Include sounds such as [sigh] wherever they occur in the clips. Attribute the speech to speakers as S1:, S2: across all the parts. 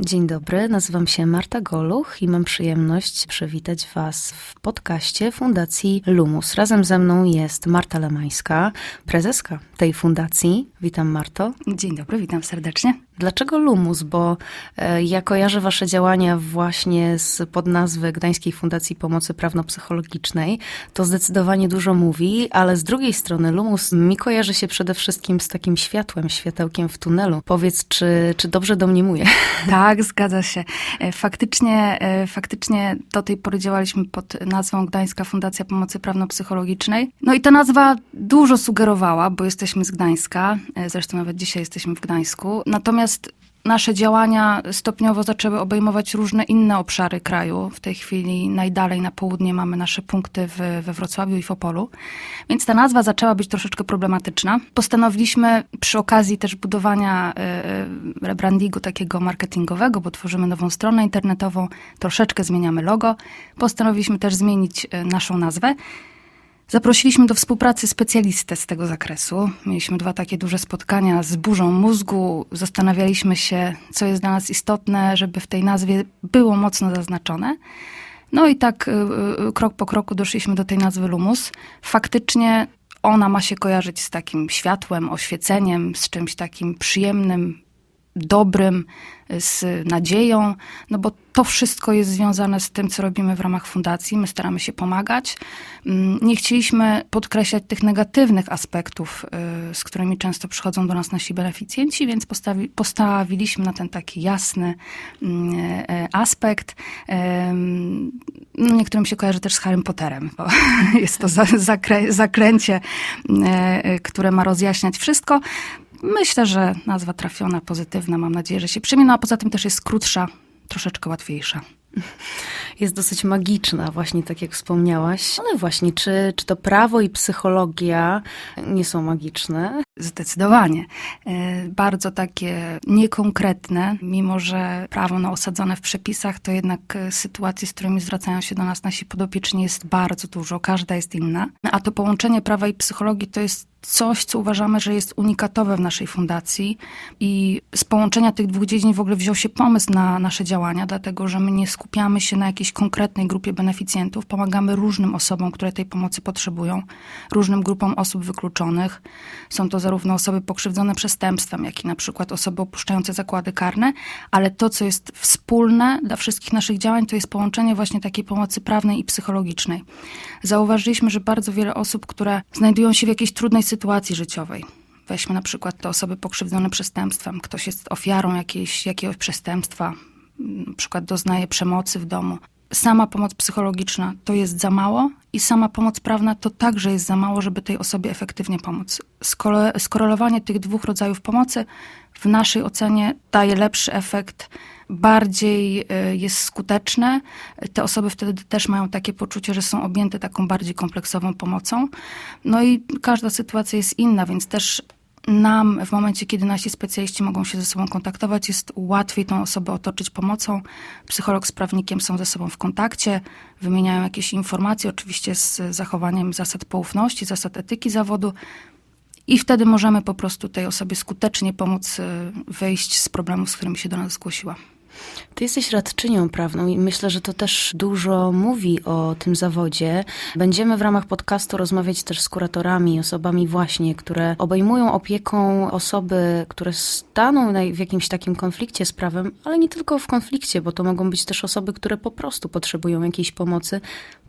S1: Dzień dobry, nazywam się Marta Goluch i mam przyjemność przywitać Was w podcaście Fundacji Lumus. Razem ze mną jest Marta Lemańska, prezeska tej fundacji. Witam Marto.
S2: Dzień dobry, witam serdecznie.
S1: Dlaczego Lumus? Bo e, ja kojarzę Wasze działania właśnie z podnazwy Gdańskiej Fundacji Pomocy Prawno-Psychologicznej. To zdecydowanie dużo mówi, ale z drugiej strony Lumus mi kojarzy się przede wszystkim z takim światłem, światełkiem w tunelu. Powiedz, czy, czy dobrze domniemuję? [laughs]
S2: Tak, zgadza się. E, faktycznie, e, faktycznie do tej pory działaliśmy pod nazwą Gdańska Fundacja Pomocy Prawno-Psychologicznej. No i ta nazwa dużo sugerowała, bo jesteśmy z Gdańska, zresztą nawet dzisiaj jesteśmy w Gdańsku. Natomiast Natomiast nasze działania stopniowo zaczęły obejmować różne inne obszary kraju. W tej chwili najdalej na południe mamy nasze punkty w, we Wrocławiu i w Opolu. Więc ta nazwa zaczęła być troszeczkę problematyczna. Postanowiliśmy przy okazji też budowania y, rebrandingu takiego marketingowego, bo tworzymy nową stronę internetową, troszeczkę zmieniamy logo. Postanowiliśmy też zmienić y, naszą nazwę. Zaprosiliśmy do współpracy specjalistę z tego zakresu. Mieliśmy dwa takie duże spotkania z burzą mózgu. Zastanawialiśmy się, co jest dla nas istotne, żeby w tej nazwie było mocno zaznaczone. No i tak y, y, krok po kroku doszliśmy do tej nazwy Lumus. Faktycznie ona ma się kojarzyć z takim światłem, oświeceniem, z czymś takim przyjemnym, dobrym, z nadzieją, no bo to wszystko jest związane z tym, co robimy w ramach fundacji. My staramy się pomagać. Mm, nie chcieliśmy podkreślać tych negatywnych aspektów, y, z którymi często przychodzą do nas nasi beneficjenci, więc postawi, postawiliśmy na ten taki jasny mm, e, aspekt. No, niektórym się kojarzy też z Harrym Potterem, bo [laughs] jest to zakrę, zakręcie, e, które ma rozjaśniać wszystko. Myślę, że nazwa trafiona, pozytywna. Mam nadzieję, że się przyjmie. No a poza tym też jest krótsza, troszeczkę łatwiejsza. [laughs]
S1: Jest dosyć magiczna, właśnie tak jak wspomniałaś. Ale właśnie, czy, czy to prawo i psychologia nie są magiczne?
S2: Zdecydowanie. E, bardzo takie niekonkretne, mimo że prawo no, osadzone w przepisach, to jednak e, sytuacji, z którymi zwracają się do nas nasi podopieczni jest bardzo dużo, każda jest inna. A to połączenie prawa i psychologii to jest coś, co uważamy, że jest unikatowe w naszej fundacji i z połączenia tych dwóch dziedzin w ogóle wziął się pomysł na nasze działania, dlatego że my nie skupiamy się na jakiejś konkretnej grupie beneficjentów, pomagamy różnym osobom, które tej pomocy potrzebują, różnym grupom osób wykluczonych. Są to zarówno osoby pokrzywdzone przestępstwem, jak i na przykład osoby opuszczające zakłady karne, ale to, co jest wspólne dla wszystkich naszych działań, to jest połączenie właśnie takiej pomocy prawnej i psychologicznej. Zauważyliśmy, że bardzo wiele osób, które znajdują się w jakiejś trudnej sytuacji życiowej, Weźmy na przykład te osoby pokrzywdzone przestępstwem. Ktoś jest ofiarą jakiejś, jakiegoś przestępstwa, na przykład doznaje przemocy w domu sama pomoc psychologiczna to jest za mało i sama pomoc prawna to także jest za mało, żeby tej osobie efektywnie pomóc. Skorelowanie tych dwóch rodzajów pomocy w naszej ocenie daje lepszy efekt, bardziej y, jest skuteczne. Te osoby wtedy też mają takie poczucie, że są objęte taką bardziej kompleksową pomocą. No i każda sytuacja jest inna, więc też nam w momencie, kiedy nasi specjaliści mogą się ze sobą kontaktować, jest łatwiej tą osobę otoczyć pomocą. Psycholog z prawnikiem są ze sobą w kontakcie, wymieniają jakieś informacje, oczywiście z zachowaniem zasad poufności, zasad etyki zawodu. I wtedy możemy po prostu tej osobie skutecznie pomóc y, wyjść z problemów, z którymi się do nas zgłosiła.
S1: Ty jesteś radczynią prawną i myślę, że to też dużo mówi o tym zawodzie. Będziemy w ramach podcastu rozmawiać też z kuratorami, osobami właśnie, które obejmują opieką osoby, które staną w jakimś takim konflikcie z prawem, ale nie tylko w konflikcie, bo to mogą być też osoby, które po prostu potrzebują jakiejś pomocy,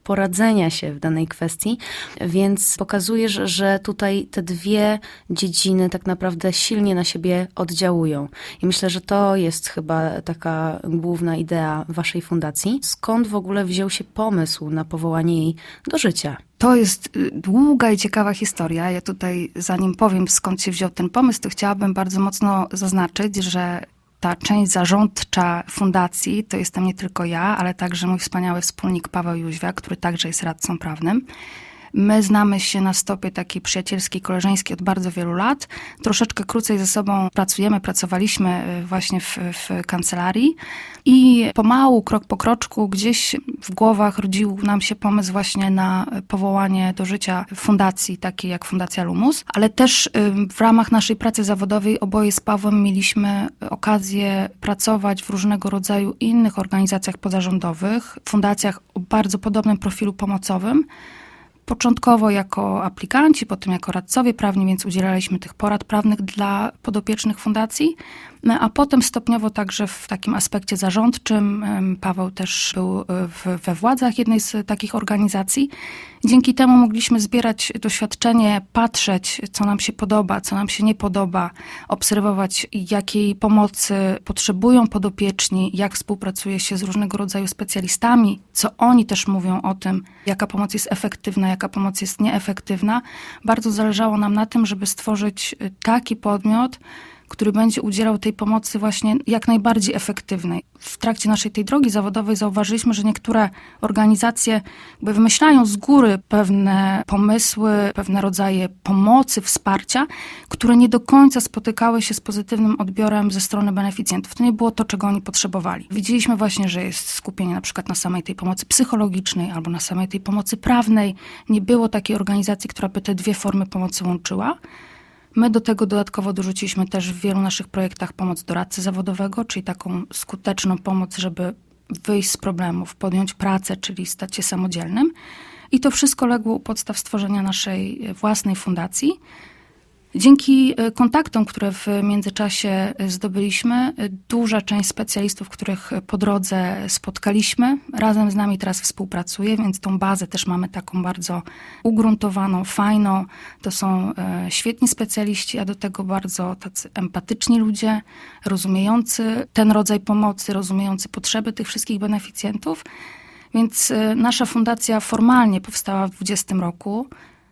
S1: poradzenia się w danej kwestii, więc pokazujesz, że tutaj te dwie dziedziny tak naprawdę silnie na siebie oddziałują. I myślę, że to jest chyba taka główna idea waszej fundacji. Skąd w ogóle wziął się pomysł na powołanie jej do życia?
S2: To jest y, długa i ciekawa historia. Ja tutaj, zanim powiem skąd się wziął ten pomysł, to chciałabym bardzo mocno zaznaczyć, że ta część zarządcza fundacji to jestem nie tylko ja, ale także mój wspaniały wspólnik Paweł Jóźwiak, który także jest radcą prawnym. My znamy się na stopie takiej przyjacielskiej, koleżeńskiej od bardzo wielu lat. Troszeczkę krócej ze sobą pracujemy, pracowaliśmy y, właśnie w, w kancelarii i pomału, krok po kroczku, gdzieś w głowach rodził nam się pomysł właśnie na powołanie do życia fundacji, takiej jak Fundacja Lumus, ale też y, w ramach naszej pracy zawodowej oboje z Pawłem mieliśmy okazję pracować w różnego rodzaju innych organizacjach pozarządowych, fundacjach o bardzo podobnym profilu pomocowym. Początkowo jako aplikanci, potem jako radcowie prawni, więc udzielaliśmy tych porad prawnych dla podopiecznych fundacji, no, a potem stopniowo także w takim aspekcie zarządczym. Paweł też był e, w, we władzach jednej z takich organizacji. Dzięki temu mogliśmy zbierać doświadczenie, patrzeć, co nam się podoba, co nam się nie podoba, obserwować, jakiej pomocy potrzebują podopieczni, jak współpracuje się z różnego rodzaju specjalistami, co oni też mówią o tym, jaka pomoc jest efektywna, jaka pomoc jest nieefektywna. Bardzo zależało nam na tym, żeby stworzyć y, taki podmiot, który będzie udzielał tej pomocy właśnie jak najbardziej efektywnej. W trakcie naszej tej drogi zawodowej zauważyliśmy, że niektóre organizacje wymyślają z góry pewne pomysły, pewne rodzaje pomocy, wsparcia, które nie do końca spotykały się z pozytywnym odbiorem ze strony beneficjentów. To nie było to, czego oni potrzebowali. Widzieliśmy właśnie, że jest skupienie na przykład na samej tej pomocy psychologicznej albo na samej tej pomocy prawnej. Nie było takiej organizacji, która by te dwie formy pomocy łączyła. My do tego dodatkowo dorzuciliśmy też w wielu naszych projektach pomoc doradcy zawodowego, czyli taką skuteczną pomoc, żeby wyjść z problemów, podjąć pracę, czyli stać się samodzielnym. I to wszystko legło u podstaw stworzenia naszej własnej fundacji. Dzięki e, kontaktom, które w międzyczasie e, zdobyliśmy, e, duża część specjalistów, których po drodze spotkaliśmy, razem z nami teraz współpracuje, więc tą bazę też mamy taką bardzo ugruntowaną, fajną. To są świetni specjaliści, a do tego bardzo tacy empatyczni ludzie, rozumiejący ten rodzaj pomocy, rozumiejący potrzeby tych wszystkich beneficjentów. Więc nasza fundacja formalnie powstała w 2020 roku.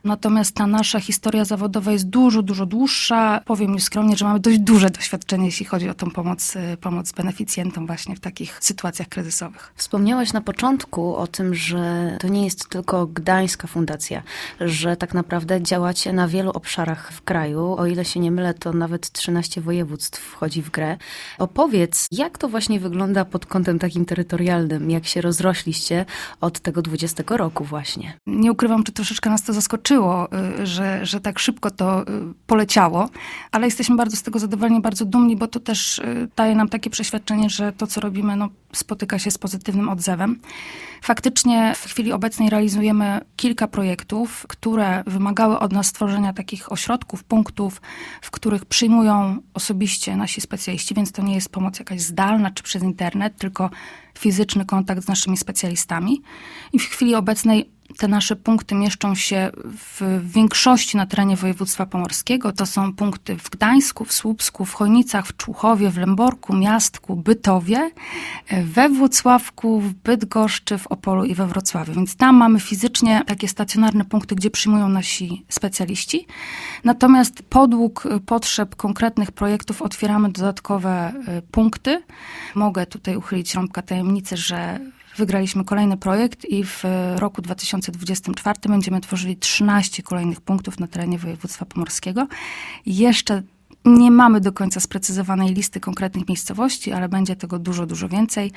S2: Natomiast ta nasza historia zawodowa jest dużo, dużo dłuższa. Powiem już skromnie, że mamy dość duże doświadczenie, jeśli chodzi o tą pomoc, y, pomoc beneficjentom właśnie w takich sytuacjach kryzysowych.
S1: Wspomniałaś na początku o tym, że to nie jest tylko Gdańska Fundacja, że tak naprawdę działacie na wielu obszarach w kraju. O ile się nie mylę, to nawet 13 województw wchodzi w grę. Opowiedz, jak to właśnie wygląda pod kątem takim terytorialnym, jak się rozrośliście od tego 20 roku właśnie.
S2: Nie ukrywam, czy troszeczkę nas to zaskoczyło, y, że, że tak szybko to y, poleciało, ale jesteśmy bardzo z tego zadowoleni, bardzo dumni, bo to też y, daje nam takie przeświadczenie, że to, co robimy, no, spotyka się z pozytywnym odzewem. Faktycznie w chwili obecnej realizujemy kilka projektów, które wymagały od nas stworzenia takich ośrodków, punktów, w których przyjmują osobiście nasi specjaliści, więc to nie jest pomoc jakaś zdalna czy przez internet, tylko fizyczny kontakt z naszymi specjalistami. I w chwili obecnej te nasze punkty mieszczą się w większości na terenie województwa pomorskiego. To są punkty w Gdańsku, w Słupsku, w Chojnicach, w Człuchowie, w Lęborku, Miastku, Bytowie, we Włocławku, w Bydgoszczy, w Opolu i we Wrocławiu. Więc tam mamy fizycznie takie stacjonarne punkty, gdzie przyjmują nasi specjaliści. Natomiast podług potrzeb konkretnych projektów otwieramy dodatkowe y, punkty. Mogę tutaj uchylić rąbka tajemnicy, że wygraliśmy kolejny projekt i w roku 2024 będziemy tworzyli 13 kolejnych punktów na terenie województwa pomorskiego. Jeszcze nie mamy do końca sprecyzowanej listy konkretnych miejscowości, ale będzie tego dużo, dużo więcej.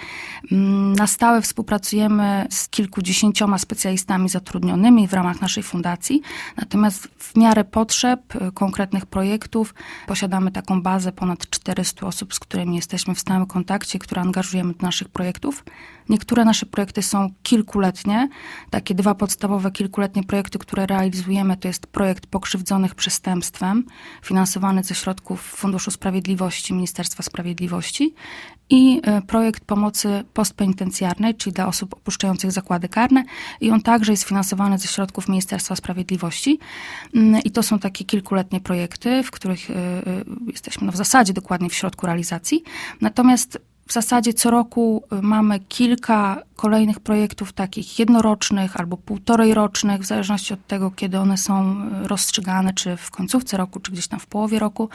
S2: Mm, Na stałe współpracujemy z kilkudziesięcioma specjalistami zatrudnionymi w ramach naszej fundacji. Natomiast w miarę potrzeb y, konkretnych projektów posiadamy taką bazę ponad 400 osób, z którymi jesteśmy w stałym kontakcie, które angażujemy do naszych projektów. Niektóre nasze projekty są kilkuletnie. Takie dwa podstawowe kilkuletnie projekty, które realizujemy, to jest projekt pokrzywdzonych przestępstwem, finansowany ze środków Funduszu Sprawiedliwości Ministerstwa Sprawiedliwości i e, projekt pomocy postpenitencjarnej, czyli dla osób opuszczających zakłady karne i on także jest finansowany ze środków Ministerstwa Sprawiedliwości Mm, i to są takie kilkuletnie projekty, w których e, e, jesteśmy no, w zasadzie dokładnie w środku realizacji. Natomiast w zasadzie co roku y, mamy kilka kolejnych projektów takich jednorocznych albo półtorej rocznych, w zależności od tego, kiedy one są y, rozstrzygane, czy w końcówce roku, czy gdzieś tam w połowie roku.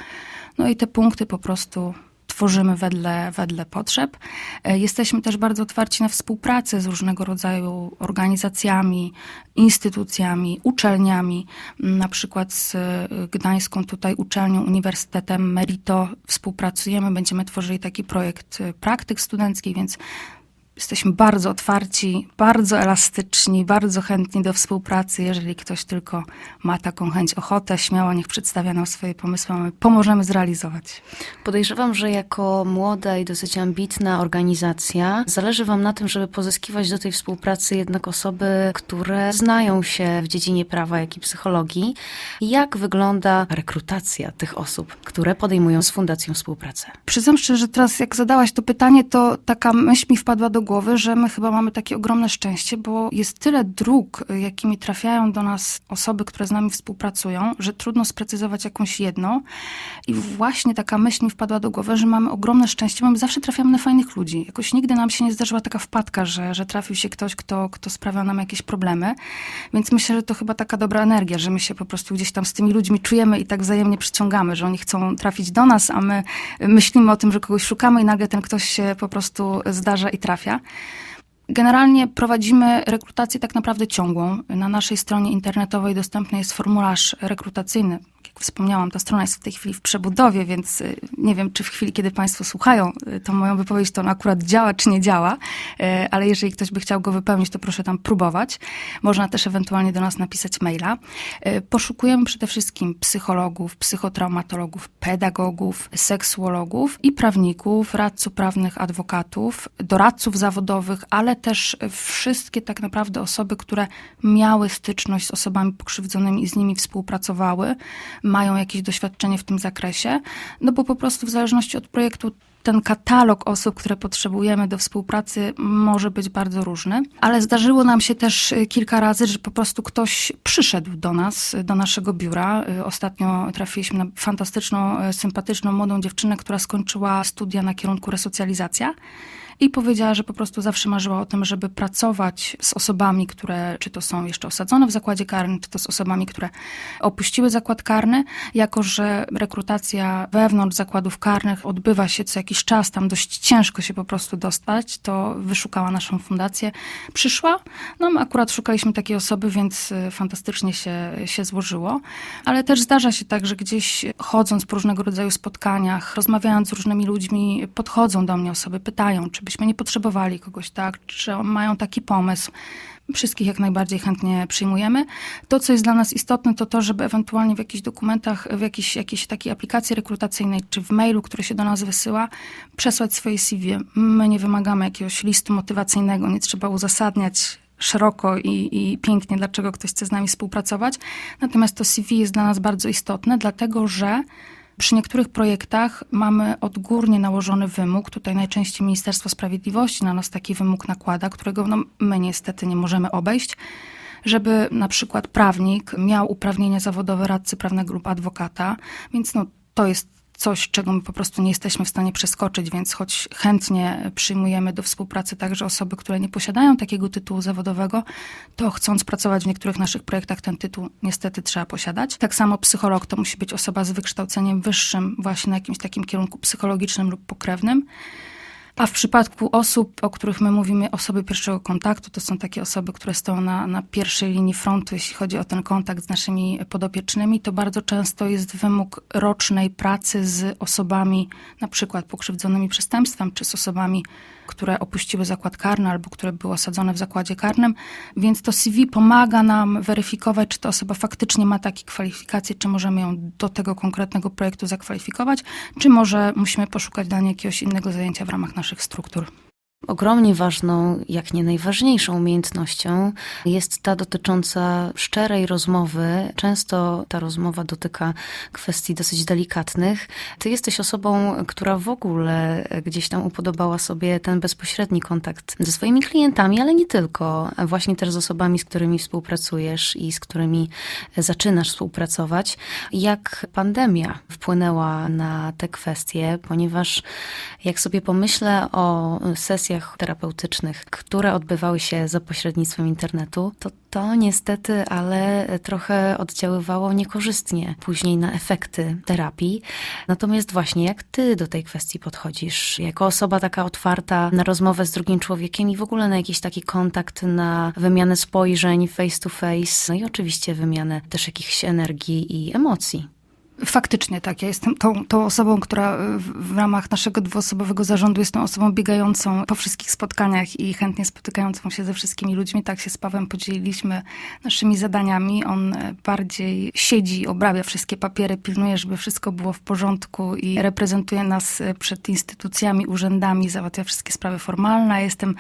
S2: No i te punkty po prostu tworzymy wedle, wedle potrzeb. E, Jesteśmy też bardzo otwarci na współpracę z różnego rodzaju organizacjami, instytucjami, uczelniami, m, na przykład z e, Gdańską tutaj uczelnią, Uniwersytetem Merito współpracujemy, będziemy tworzyli taki projekt e, praktyk studenckich, więc Jesteśmy bardzo otwarci, bardzo elastyczni, bardzo chętni do współpracy. Jeżeli ktoś tylko ma taką chęć, ochotę, śmiało niech przedstawia nam swoje pomysły, my pomożemy zrealizować.
S1: Podejrzewam, że jako młoda i dosyć ambitna organizacja zależy Wam na tym, żeby pozyskiwać do tej współpracy jednak osoby, które znają się w dziedzinie prawa, jak i psychologii. Jak wygląda rekrutacja tych osób, które podejmują z Fundacją współpracę?
S2: Przyznam szczerze, że teraz jak zadałaś to pytanie, to taka myśl mi wpadła do głowy, że my chyba mamy takie ogromne szczęście, bo jest tyle dróg, y, jakimi trafiają do nas osoby, które z nami współpracują, że trudno sprecyzować jakąś jedną. I właśnie taka myśl mi wpadła do głowy, że mamy ogromne szczęście, bo my zawsze trafiamy na fajnych ludzi. Jakoś nigdy nam się nie zdarzyła taka wpadka, że, że trafił się ktoś, kto, kto sprawia nam jakieś problemy. Więc myślę, że to chyba taka dobra energia, że my się po prostu gdzieś tam z tymi ludźmi czujemy i tak wzajemnie przyciągamy, że oni chcą trafić do nas, a my myślimy o tym, że kogoś szukamy i nagle ten ktoś się po prostu zdarza i trafia. tá? Generalnie prowadzimy rekrutację tak naprawdę ciągłą. Na naszej stronie internetowej dostępny jest formularz rekrutacyjny. Jak wspomniałam, ta strona jest w tej chwili w przebudowie, więc y, nie wiem, czy w chwili, kiedy Państwo słuchają y, tą moją wypowiedź, to on akurat działa, czy nie działa, Y, ale jeżeli ktoś by chciał go wypełnić, to proszę tam próbować. Można też ewentualnie do nas napisać maila. Poszukujemy przede wszystkim psychologów, psychotraumatologów, pedagogów, seksuologów i prawników, radców prawnych, adwokatów, doradców zawodowych, ale też wszystkie tak naprawdę osoby, które miały styczność z osobami pokrzywdzonymi i z nimi współpracowały, mają jakieś doświadczenie w tym zakresie, no bo po prostu w zależności od projektu ten katalog osób, które potrzebujemy do współpracy, może być bardzo różny. Ale zdarzyło nam się też y, kilka razy, że po prostu ktoś przyszedł do nas, y, do naszego biura. Y, Ostatnio trafiliśmy na fantastyczną, sympatyczną, młodą dziewczynę, która skończyła studia na kierunku resocjalizacja. I powiedziała, że po prostu zawsze marzyła o tym, żeby pracować z osobami, które czy to są jeszcze osadzone w zakładzie karnym, czy to z osobami, które opuściły zakład karny, jako że rekrutacja wewnątrz zakładów karnych odbywa się co jakiś czas, tam dość ciężko się po prostu dostać, to wyszukała naszą fundację. Przyszła, no my akurat szukaliśmy takiej osoby, więc y, fantastycznie się, się złożyło. Ale też zdarza się tak, że gdzieś chodząc po różnego rodzaju spotkaniach, rozmawiając z różnymi ludźmi, podchodzą do mnie osoby, pytają, czy byśmy nie potrzebowali kogoś, tak, czy mają taki pomysł. Wszystkich jak najbardziej chętnie przyjmujemy. To, co jest dla nas istotne, to to, żeby ewentualnie w jakichś dokumentach, w jakiejś, jakiejś takiej aplikacji rekrutacyjnej, czy w mailu, który się do nas wysyła, przesłać swoje CV. My nie wymagamy jakiegoś listu motywacyjnego, nie trzeba uzasadniać szeroko i, i pięknie, dlaczego ktoś chce z nami współpracować. Natomiast to CV jest dla nas bardzo istotne, dlatego że przy niektórych projektach mamy odgórnie nałożony wymóg, tutaj najczęściej Ministerstwo Sprawiedliwości na nas taki wymóg nakłada, którego no, my niestety nie możemy obejść, żeby na przykład prawnik miał uprawnienia zawodowe radcy prawnego lub adwokata, więc no, to jest coś, czego my po prostu nie jesteśmy w stanie przeskoczyć, więc choć chętnie przyjmujemy do współpracy także osoby, które nie posiadają takiego tytułu zawodowego, to chcąc pracować w niektórych naszych projektach, ten tytuł niestety trzeba posiadać. Tak samo psycholog to musi być osoba z wykształceniem wyższym, właśnie na jakimś takim kierunku psychologicznym lub pokrewnym. A w przypadku osób, o których my mówimy, osoby pierwszego kontaktu, to są takie osoby, które stoją na, na pierwszej linii frontu, jeśli chodzi o ten kontakt z naszymi podopiecznymi, to bardzo często jest wymóg rocznej pracy z osobami na przykład pokrzywdzonymi przestępstwem, czy z osobami, które opuściły zakład karny albo które były osadzone w zakładzie karnym. Więc to CV pomaga nam weryfikować, czy ta osoba faktycznie ma takie kwalifikacje, czy możemy ją do tego konkretnego projektu zakwalifikować, czy może musimy poszukać dla niej jakiegoś innego zajęcia w ramach naszych struktur.
S1: Ogromnie ważną, jak nie najważniejszą umiejętnością jest ta dotycząca szczerej rozmowy. Często ta rozmowa dotyka kwestii dosyć delikatnych. Ty jesteś osobą, która w ogóle gdzieś tam upodobała sobie ten bezpośredni kontakt ze swoimi klientami, ale nie tylko. Właśnie też z osobami, z którymi współpracujesz i z którymi zaczynasz współpracować. Jak pandemia wpłynęła na te kwestie, ponieważ jak sobie pomyślę o sesjach, sesjach terapeutycznych, które odbywały się za pośrednictwem internetu, to to niestety, ale trochę oddziaływało niekorzystnie później na efekty terapii. Natomiast właśnie jak ty do tej kwestii podchodzisz? Jako osoba taka otwarta na rozmowę z drugim człowiekiem i w ogóle na jakiś taki kontakt, na wymianę spojrzeń face to face, no i oczywiście wymianę też jakichś energii i emocji.
S2: Faktycznie tak. Ja jestem tą, tą osobą, która w, w ramach naszego dwuosobowego zarządu jest tą osobą biegającą po wszystkich spotkaniach i chętnie spotykającą się ze wszystkimi ludźmi. Tak się z Pawem podzieliliśmy naszymi zadaniami. On e, bardziej siedzi, obrabia wszystkie papiery, pilnuje, żeby wszystko było w porządku i reprezentuje nas e, przed instytucjami, urzędami, załatwia wszystkie sprawy formalne. Ja Jestem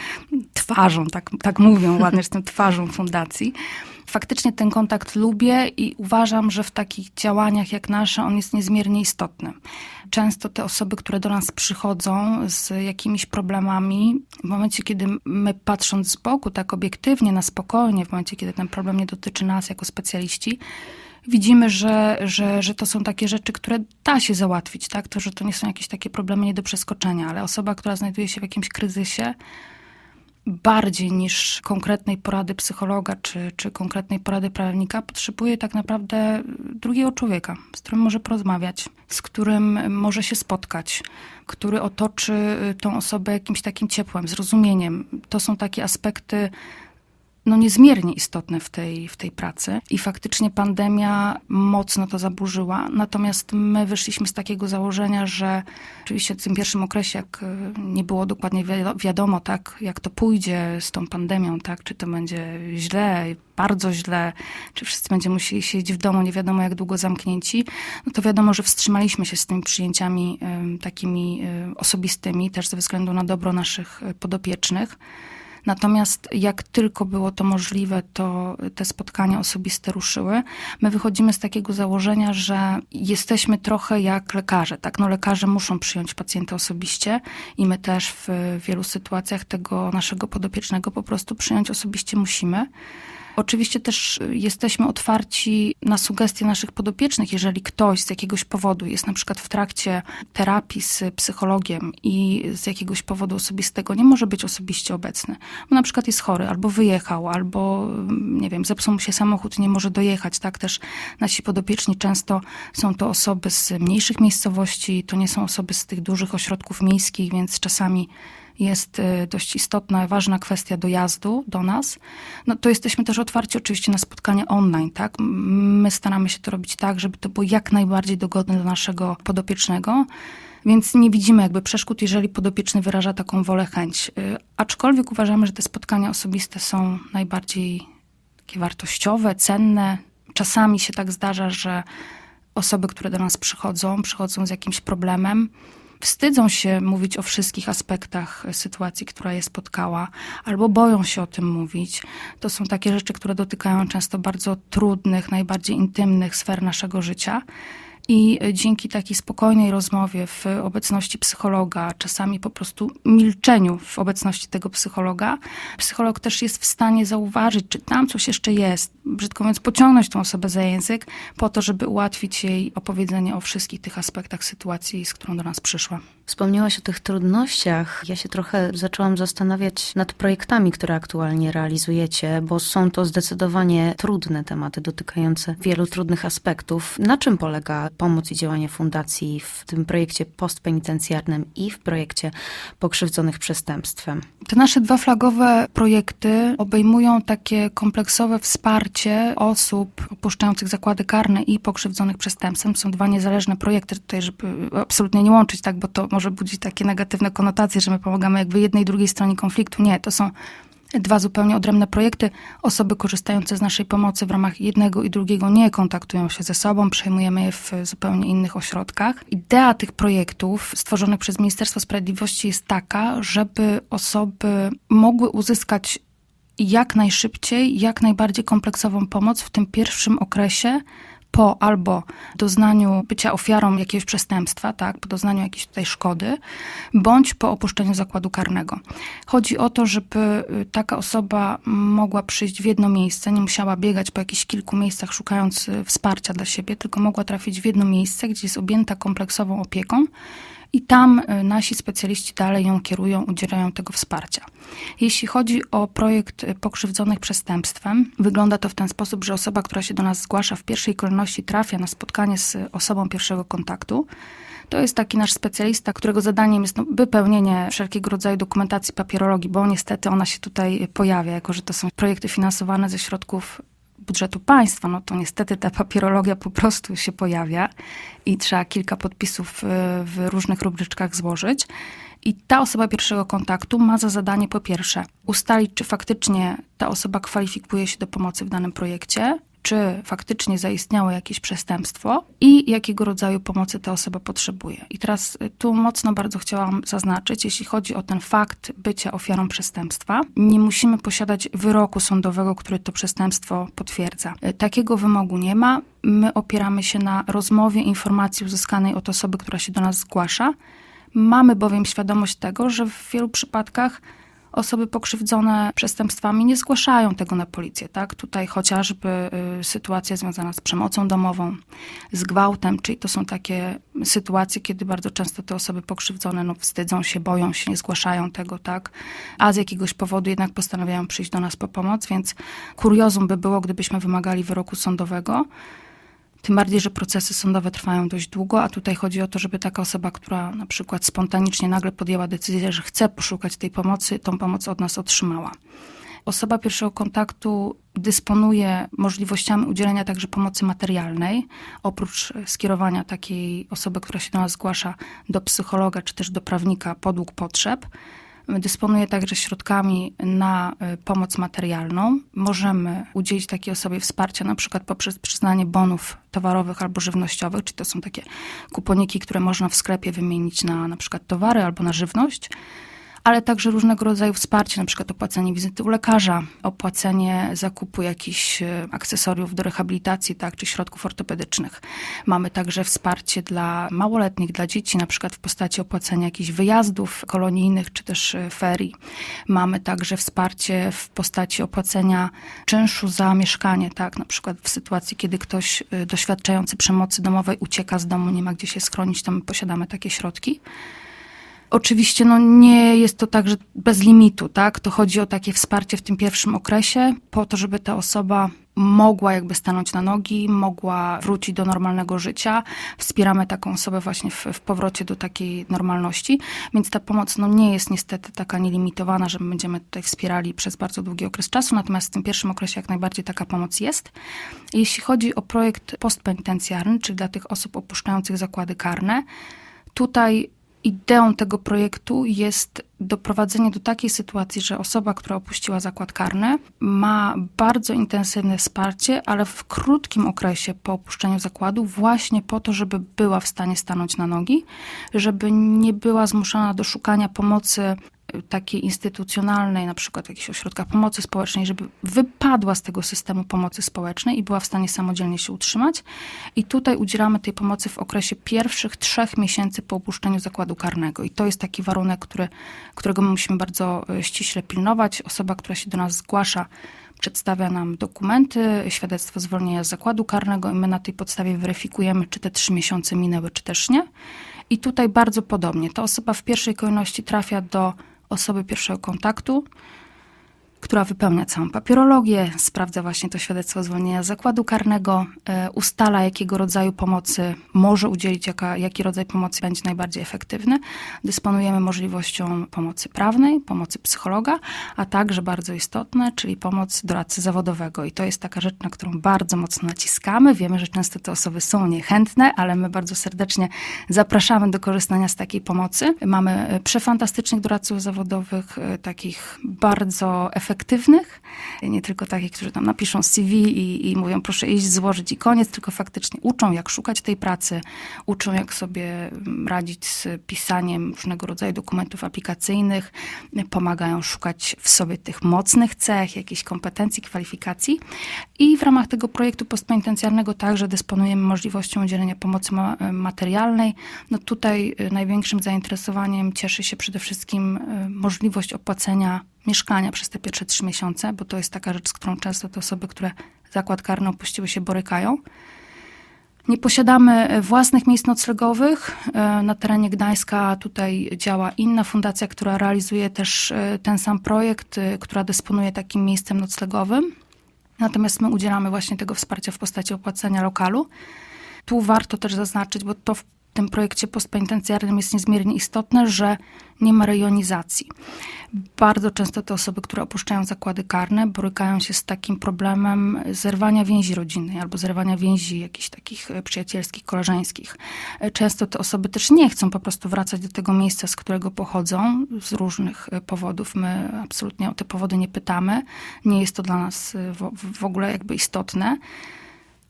S2: twarzą, tak, tak mówią ładnie, jestem twarzą fundacji faktycznie ten kontakt lubię i uważam, że w takich działaniach jak nasze on jest niezmiernie istotny. Często te osoby, które do nas przychodzą z jakimiś problemami, w momencie, kiedy my patrząc z boku, tak obiektywnie, na spokojnie, w momencie, kiedy ten problem nie dotyczy nas jako specjaliści, widzimy, że, że, że to są takie rzeczy, które da się załatwić, tak? To, że to nie są jakieś takie problemy nie do przeskoczenia, ale osoba, która znajduje się w jakimś kryzysie, bardziej niż konkretnej porady psychologa czy, czy konkretnej porady prawnika, potrzebuje tak naprawdę drugiego człowieka, z którym może porozmawiać, z którym może się spotkać, który otoczy tą osobę jakimś takim ciepłem, zrozumieniem. To są takie aspekty no niezmiernie istotne w tej, w tej pracy. I faktycznie pandemia mocno to zaburzyła. Natomiast my wyszliśmy z takiego założenia, że oczywiście w tym pierwszym okresie, jak e, nie było dokładnie wiadomo, tak, jak to pójdzie z tą pandemią, tak, czy to będzie źle, bardzo źle, czy wszyscy będziemy musieli siedzieć w domu, nie wiadomo jak długo zamknięci, no to wiadomo, że wstrzymaliśmy się z tymi przyjęciami takimi y, osobistymi, też ze względu na dobro naszych podopiecznych. Natomiast jak tylko było to możliwe, to te spotkania osobiste ruszyły. My wychodzimy z takiego założenia, że jesteśmy trochę jak lekarze. Tak? No, lekarze muszą przyjąć pacjenta osobiście i my też w wielu sytuacjach tego naszego podopiecznego po prostu przyjąć osobiście musimy. Oczywiście też jesteśmy otwarci na sugestie naszych podopiecznych, jeżeli ktoś z jakiegoś powodu jest na przykład w trakcie terapii z psychologiem i z jakiegoś powodu osobistego nie może być osobiście obecny, bo na przykład jest chory, albo wyjechał, albo nie wiem, zepsuł mu się samochód, nie może dojechać, tak? Też nasi podopieczni często są to osoby z mniejszych miejscowości, to nie są osoby z tych dużych ośrodków miejskich, więc czasami jest y, dość istotna, ważna kwestia dojazdu do nas, no to jesteśmy też otwarci oczywiście na spotkanie online, tak? My staramy się to robić tak, żeby to było jak najbardziej dogodne dla naszego podopiecznego. Więc nie widzimy jakby przeszkód, jeżeli podopieczny wyraża taką wolę, chęć. Y, aczkolwiek uważamy, że te spotkania osobiste są najbardziej takie wartościowe, cenne. Czasami się tak zdarza, że osoby, które do nas przychodzą, przychodzą z jakimś problemem, wstydzą się mówić o wszystkich aspektach sytuacji, która je spotkała, albo boją się o tym mówić. To są takie rzeczy, które dotykają często bardzo trudnych, najbardziej intymnych sfer naszego życia. I dzięki takiej spokojnej rozmowie w obecności psychologa, czasami po prostu milczeniu w obecności tego psychologa, psycholog też jest w stanie zauważyć, czy tam coś jeszcze jest. Brzydko mówiąc, pociągnąć tą osobę za język, po to, żeby ułatwić jej opowiedzenie o wszystkich tych aspektach sytuacji, z którą do nas przyszła.
S1: Wspomniałaś o tych trudnościach. Ja się trochę zaczęłam zastanawiać nad projektami, które aktualnie realizujecie, bo są to zdecydowanie trudne tematy dotykające wielu trudnych aspektów. Na czym polega pomoc i działanie fundacji w tym projekcie postpenitencjarnym i w projekcie pokrzywdzonych przestępstwem?
S2: Te nasze dwa flagowe projekty obejmują takie kompleksowe wsparcie osób opuszczających zakłady karne i pokrzywdzonych przestępstwem. Są dwa niezależne projekty tutaj, żeby absolutnie nie łączyć, tak, bo to może budzić takie negatywne konotacje, że my pomagamy jakby jednej i drugiej stronie konfliktu. Nie, to są dwa zupełnie odrębne projekty. Osoby korzystające z naszej pomocy w ramach jednego i drugiego nie kontaktują się ze sobą, przejmujemy je w zupełnie innych ośrodkach. Idea tych projektów stworzonych przez Ministerstwo Sprawiedliwości jest taka, żeby osoby mogły uzyskać jak najszybciej, jak najbardziej kompleksową pomoc w tym pierwszym okresie po albo doznaniu bycia ofiarą jakiegoś przestępstwa, tak, po doznaniu jakiejś tutaj szkody, bądź po opuszczeniu zakładu karnego. Chodzi o to, żeby y, taka osoba mogła przyjść w jedno miejsce, nie musiała biegać po jakichś kilku miejscach szukając y, wsparcia dla siebie, tylko mogła trafić w jedno miejsce, gdzie jest objęta kompleksową opieką i tam y, nasi specjaliści dalej ją kierują, udzielają tego wsparcia. Jeśli chodzi o projekt y, pokrzywdzonych przestępstwem, wygląda to w ten sposób, że osoba, która się do nas zgłasza, w pierwszej kolejności trafia na spotkanie z osobą pierwszego kontaktu. To jest taki nasz specjalista, którego zadaniem jest no, wypełnienie wszelkiego rodzaju dokumentacji papierologii, bo niestety ona się tutaj pojawia, jako że to są projekty finansowane ze środków budżetu państwa, no to niestety ta papierologia po prostu się pojawia i trzeba kilka podpisów y, w różnych rubryczkach złożyć. I ta osoba pierwszego kontaktu ma za zadanie po pierwsze ustalić, czy faktycznie ta osoba kwalifikuje się do pomocy w danym projekcie, czy faktycznie zaistniało jakieś przestępstwo i jakiego rodzaju pomocy ta osoba potrzebuje. I teraz y, tu mocno bardzo chciałam zaznaczyć, jeśli chodzi o ten fakt bycia ofiarą przestępstwa, nie musimy posiadać wyroku sądowego, który to przestępstwo potwierdza. Y, Takiego wymogu nie ma. My opieramy się na rozmowie, informacji uzyskanej od osoby, która się do nas zgłasza. Mamy bowiem świadomość tego, że w wielu przypadkach osoby pokrzywdzone przestępstwami nie zgłaszają tego na policję. Tak? Tutaj chociażby y, sytuacja związana z przemocą domową, z gwałtem, czyli to są takie sytuacje, kiedy bardzo często te osoby pokrzywdzone no, wstydzą się, boją się, nie zgłaszają tego, tak? a z jakiegoś powodu jednak postanawiają przyjść do nas po pomoc, więc kuriozum by było, gdybyśmy wymagali wyroku sądowego, tym bardziej, że procesy sądowe trwają dość długo, a tutaj chodzi o to, żeby taka osoba, która na przykład spontanicznie nagle podjęła decyzję, że chce poszukać tej pomocy, tą pomoc od nas otrzymała. Osoba pierwszego kontaktu dysponuje możliwościami udzielenia także pomocy materialnej, oprócz skierowania takiej osoby, która się do nas zgłasza, do psychologa czy też do prawnika podług potrzeb. Dysponuje także środkami na y, pomoc materialną. Możemy udzielić takiej osobie wsparcia na przykład poprzez przyznanie bonów towarowych albo żywnościowych, czy to są takie kuponiki, które można w sklepie wymienić na na przykład towary albo na żywność ale także różnego rodzaju wsparcie, na przykład opłacenie wizyty u lekarza, opłacenie zakupu jakichś e, akcesoriów do rehabilitacji, tak, czy środków ortopedycznych. Mamy także wsparcie dla małoletnich, dla dzieci, na przykład w postaci opłacenia jakichś wyjazdów kolonijnych, czy też e, ferii. Mamy także wsparcie w postaci opłacenia czynszu za mieszkanie, tak, na przykład w sytuacji, kiedy ktoś e, doświadczający przemocy domowej ucieka z domu, nie ma gdzie się schronić, to my posiadamy takie środki. Oczywiście no, nie jest to tak, że bez limitu, tak? To chodzi o takie wsparcie w tym pierwszym okresie, po to, żeby ta osoba mogła jakby stanąć na nogi, mogła wrócić do normalnego życia. Wspieramy taką osobę właśnie w, w powrocie do takiej normalności, więc ta pomoc no, nie jest niestety taka nielimitowana, że my będziemy tutaj wspierali przez bardzo długi okres czasu, natomiast w tym pierwszym okresie jak najbardziej taka pomoc jest. Jeśli chodzi o projekt postpenitencjarny, czyli dla tych osób opuszczających zakłady karne, tutaj Ideą tego projektu jest doprowadzenie do takiej sytuacji, że osoba, która opuściła zakład karny, ma bardzo intensywne wsparcie, ale w krótkim okresie po opuszczeniu zakładu, właśnie po to, żeby była w stanie stanąć na nogi, żeby nie była zmuszona do szukania pomocy takiej instytucjonalnej, na przykład w jakichś ośrodkach pomocy społecznej, żeby wypadła z tego systemu pomocy społecznej i była w stanie samodzielnie się utrzymać. I tutaj udzielamy tej pomocy w okresie pierwszych trzech miesięcy po opuszczeniu zakładu karnego. I to jest taki warunek, który, którego my musimy bardzo e, ściśle pilnować. Osoba, która się do nas zgłasza, przedstawia nam dokumenty, świadectwo zwolnienia z zakładu karnego i my na tej podstawie weryfikujemy, czy te trzy miesiące minęły, czy też nie. I tutaj bardzo podobnie. Ta osoba w pierwszej kolejności trafia do osoby pierwszego kontaktu, która wypełnia całą papierologię, sprawdza właśnie to świadectwo zwolnienia z zakładu karnego, e, ustala jakiego rodzaju pomocy może udzielić, jaka, jaki rodzaj pomocy będzie najbardziej efektywny. Dysponujemy możliwością pomocy prawnej, pomocy psychologa, a także bardzo istotne, czyli pomoc doradcy zawodowego. I to jest taka rzecz, na którą bardzo mocno naciskamy. Wiemy, że często te osoby są niechętne, ale my bardzo serdecznie zapraszamy do korzystania z takiej pomocy. Mamy e, przefantastycznych doradców zawodowych, e, takich bardzo efektywnych, efektywnych, nie tylko takich, którzy tam napiszą CV i, i mówią proszę iść, złożyć i koniec, tylko faktycznie uczą jak szukać tej pracy, uczą jak sobie radzić z pisaniem różnego rodzaju dokumentów aplikacyjnych, pomagają szukać w sobie tych mocnych cech, jakichś kompetencji, kwalifikacji i w ramach tego projektu postpenitencjarnego także dysponujemy możliwością udzielenia pomocy ma materialnej. No tutaj y, największym zainteresowaniem cieszy się przede wszystkim y, możliwość opłacenia mieszkania przez te pierwsze trzy miesiące, bo to jest taka rzecz, z którą często te osoby, które zakład karny opuściły się, borykają. Nie posiadamy e, własnych miejsc noclegowych. E, Na terenie Gdańska tutaj działa inna fundacja, która realizuje też e, ten sam projekt, która dysponuje takim miejscem noclegowym. Natomiast my udzielamy właśnie tego wsparcia w postaci opłacenia lokalu. Tu warto też zaznaczyć, bo to tym projekcie postpenitencjarnym jest niezmiernie istotne, że nie ma rejonizacji. Bardzo często te osoby, które opuszczają zakłady karne, borykają się z takim problemem zerwania więzi rodzinnej albo zerwania więzi jakichś takich e, przyjacielskich, koleżeńskich. E, Często te osoby też nie chcą po prostu wracać do tego miejsca, z którego pochodzą, z różnych e, powodów. My absolutnie o te powody nie pytamy. Nie jest to dla nas w ogóle jakby istotne.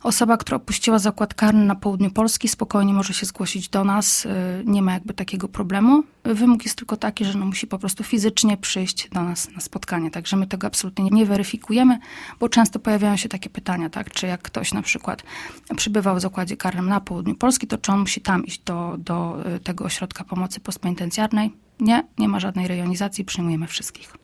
S2: Osoba, która opuściła zakład karny na południu Polski, spokojnie może się zgłosić do nas. y, Nie ma jakby takiego problemu. Wymóg jest tylko taki, że no musi po prostu fizycznie przyjść do nas na spotkanie. Także my tego absolutnie nie weryfikujemy, bo często pojawiają się takie pytania, tak? Czy jak ktoś na przykład przybywał w zakładzie karnym na południu Polski, to czy on musi tam iść do, do y, tego ośrodka pomocy postpenitencjarnej? Nie, nie ma żadnej rejonizacji, przyjmujemy wszystkich.